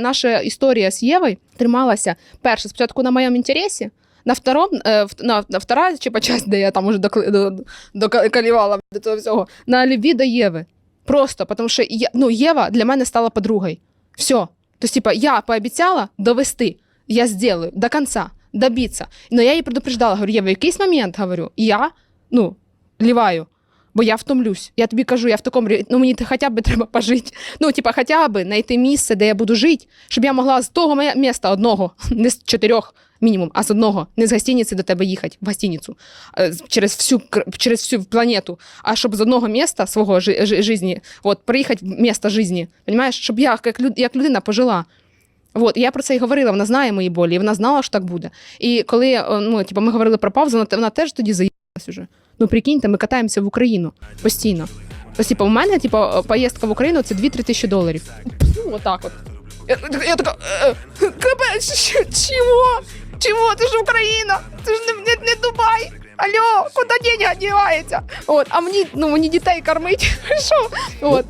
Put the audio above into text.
Наша історія з Євою трималася перше спочатку на моєму інтересі. На втором, е, на, на втора типа, часть, де я там уже докалівала до того всього, на любві до Єви. Просто, тому що ну, Єва для мене стала подругою. Все. Тобто, типа, я пообіцяла довести, я сделаю до конца, добиться. Но я її предупреждала, говорю, Єва, в якийсь момент, говорю, я, ну, ліваю. Бо я втомлюсь. Я тобі кажу, я в такому ну мені хоча б треба пожити. Ну, типа, хоча б знайти місце, де я буду жити, щоб я могла з того міста одного, не з чотирьох мінімум, а з одного, не з гостиниці до тебе їхати в гостиницю е, через всю через всю планету, а щоб з одного міста свого жи- жи- житті, от, приїхати в місто житті, Понимаєш, щоб я як, як людина пожила. От, я про це і говорила, вона знає мої болі, і вона знала, що так буде. І коли е, ну, типу, ми говорили про паузу, вона, вона теж тоді заїхалась уже. Ну, прикиньте, ми катаємося в Україну постійно. Ось, типу, у мене, типу, поїздка в Україну це 2-3 тисячі доларів. Пфу, отак от. Я, я така, е, е, капець, чого? Чого? Ти ж Україна, Ти ж не, не, не Дубай. Алло, куди деньги одівається? От, а мені, ну, мені дітей кормить. Що? От.